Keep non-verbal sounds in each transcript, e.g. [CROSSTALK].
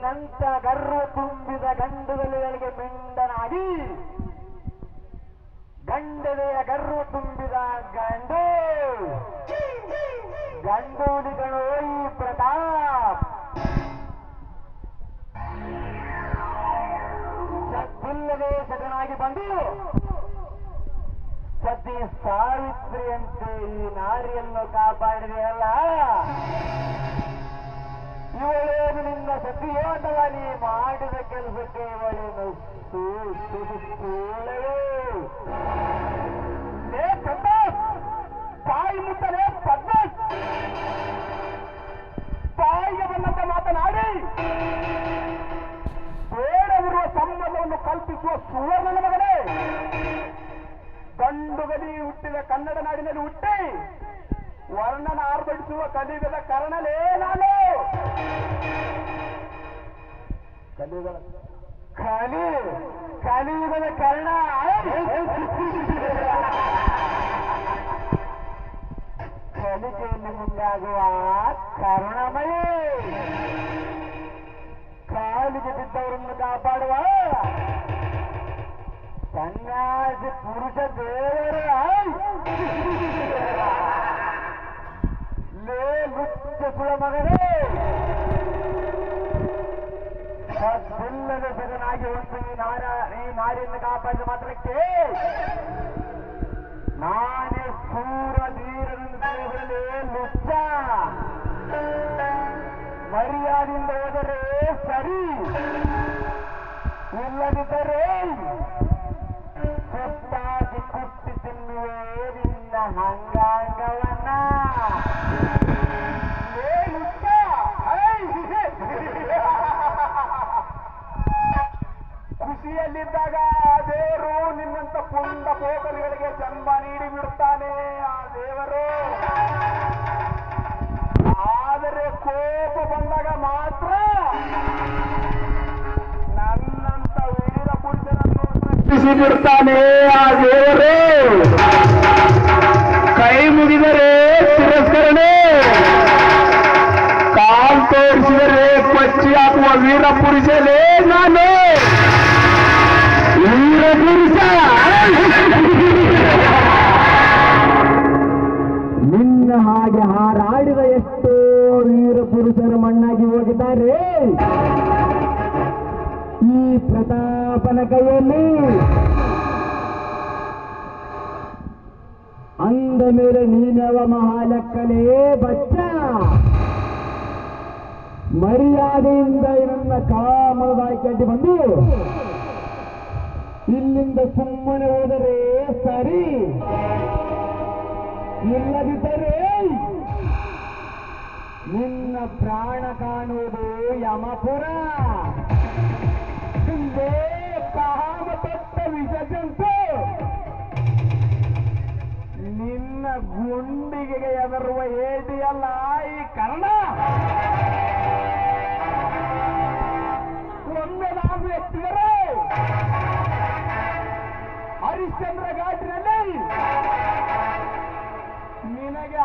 ನಿನ್ನಂತ ಗರ್ವ ತುಂಬಿದ ಗಂಡುಗಳಿಗೆ ಮಿಂಡನಾಗಿ ಗಂಡದೆಯ ಗರ್ವ ತುಂಬಿದ ಗಂಡು. ಗಂಡೂಲಿಗಳು ಈ ಪ್ರತಾಪ್. ಸದ್ದಿಲ್ಲದೆ ಸದನಾಗಿ ಬಂದು. ಸತಿ ಸಾವಿತ್ರಿಯಂತೆ ಈ ನಾರಿಯನ್ನು ಕಾಪಾಡಿದೆಯಲ್ಲ. ಮಾಡಿದ ಕೆಲಸಕ್ಕೆ ಇವಳೇನು ಸೂ- ಸೂ- ಸೂಳೆಯೋ? ಲೇ ಪ್ರತಾಪ್, ತಾಯಿ ಮುಟ್ಟಲೆ ಪದ್ಮ ತಾಯಿಗೆ ಬಂದಂತೆ ಮಾತನಾಡಿ! ಬೇಡವಿರುವ ಸಂಬಂಧವನ್ನು ಕಲ್ಪಿಸುವ ಸುವರ್ಣ ಮಗನೇ! ಗಂಡು ಗದಿ ಹುಟ್ಟಿದ ಕನ್ನಡ ನಾಡಿನಲ್ಲಿ ಹುಟ್ಟಿ ವರ್ಣನ ಆರ್ಭಟಿಸುವ ಕಲಿಯುಗದ ಕರ್ಣಲೇ ನಾನು! ಕಲಿಯುಗದ ಕಲಿ ಕಲಿಯುಗದ ಕರ್ಣ ಕಲಿಕೆಯಲ್ಲಿ ಮುಂದಾಗುವ ಕರುಣಮಯ ಕಾಲಿಗೆ ಬಿದ್ದವರನ್ನು ಕಾಪಾಡುವ ಸನ್ಯಾಸಿ ಪುರುಷ ದೇವರ ಲೇ ಲುಚ್ಚ ಸುಳ ಮಗನೇ ಒಂದು ಈ ನಾರ, ಈ ನಾರಿಯನ್ನು ಕಾಪಾಡಿದ ಮಾತ್ರಕ್ಕೆ ನಾನೇ ಸೂರ ತಿಳಿಯಬರಲೇ ಲುಚ್ಚ ಮರ್ಯಾದಿಂದ ಹೋದರೆ ಸರಿ. ಇಲ್ಲದಿದ್ದರೆ ಸುತ್ತಾಗಿ ಕುಟ್ಟಿ ತಿನ್ನುವೇ ನಿನ್ನ ಹಂಗಾಂಗವನ್ನ ಖುಷಿಯಲ್ಲಿದ್ದಾಗ ಆ ದೇವರು ನಿಮ್ಮಂತ ಪುಂಡ ಪೋಕರಿಗಳಿಗೆ ಜನ್ಮ ನೀಡಿ ಬಿಡುತ್ತಾನೆ, ಆ ದೇವರು. ಆದರೆ ಕೋಪ ಬಂದಾಗ ಮಾತ್ರ ನನ್ನಂತ ವೀರ ಪುರುಷನನ್ನು ಸೃಷ್ಟಿಸಿ ಬಿಡ್ತಾನೆ ಆ ದೇವರು. ಕೈ ಮುಗಿದರೆ ತಿರಸ್ಕರಣೆ. ಕಾಲ್ ತೋರಿಸಿದರೆ ಪಚ್ಚಿ ಹಾಕುವ ವೀರ ಪುರುಷನೇ ನಾನು. [LAUGHS] ನಿನ್ನ ಹಾಗೆ ಹಾರಾಡಿದ ಎಷ್ಟೋ ವೀರ ಪುರುಷರು ಮಣ್ಣಾಗಿ ಹೋಗಿದ್ದಾರೆ. ಈ ಪ್ರತಾಪನ ಕೈಯಲ್ಲಿ ಅಂದ ಮೇಲೆ ನೀನವ ಮಹಾಲಕ್ಕಲೇ ಬಚ್ಚ. ಮರ್ಯಾದೆಯಿಂದ ನನ್ನ ಕಾಮದಾಗಿ ಬಂದು. ಇಲ್ಲಿಂದ ಸುಮ್ಮನೆ ಹೋದರೆ ಸರಿ? ಇಲ್ಲದಿದ್ದರೆ ನಿನ್ನ ಪ್ರಾಣ ಕಾಣುವುದು ಯಮಪುರ. ಹಿಂದೆ ಕಾಮಪಟ್ಟ ವಿಷಜಂತು. ನಿನ್ನ ಗುಂಡಿಗೆ ಎದರುವ ಏಟಿಯಲ್ಲ ಈ ಕರ್ಣ.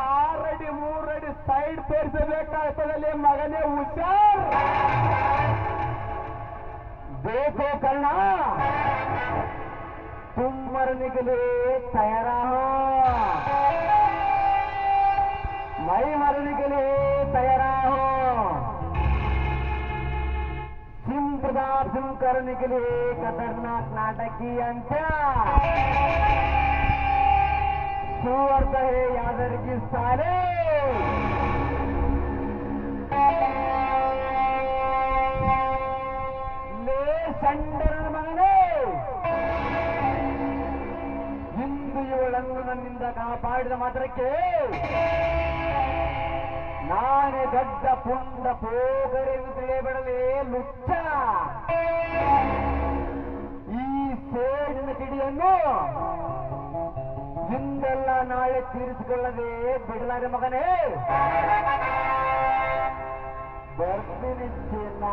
ಆರಡಿ ಮೂರಡಿ ಸೈಡ್ ತೋರಿಸಬೇಕಾಗ್ತದಲ್ಲಿ ಮಗನೇ ಹುಷಾರ್ देखो करना तुम मरने के लिए तैयार हो मैं मरने के लिए तैयार हो सिंह प्रताप सिंह करने के लिए खतरनाक नाटक की अंत्या सुअर्थ है यादर की सारे ಲೇ ಸಂಡರ ಮಗನೇ ಇಂದು ಇವಳನ್ನು ನನ್ನಿಂದ ಕಾಪಾಡಿದ ಮಾತ್ರಕ್ಕೆ ನಾನೇ ದೊಡ್ಡ ಪುಂಡ ಪೋಗರೆಂದು ತಿಳಿಯಬಿಡಲೇ ಲುಚ್ಚ ಈ ಸೇಡಿನ ಕಿಡಿಯನ್ನು ಇಂದೆಲ್ಲ ನಾಳೆ ತೀರಿಸಿಕೊಳ್ಳದೆ ಬಿಡಲಾರೆ ಮಗನೇ ಬರ್ತೀನಿ ಚಿನ್ನ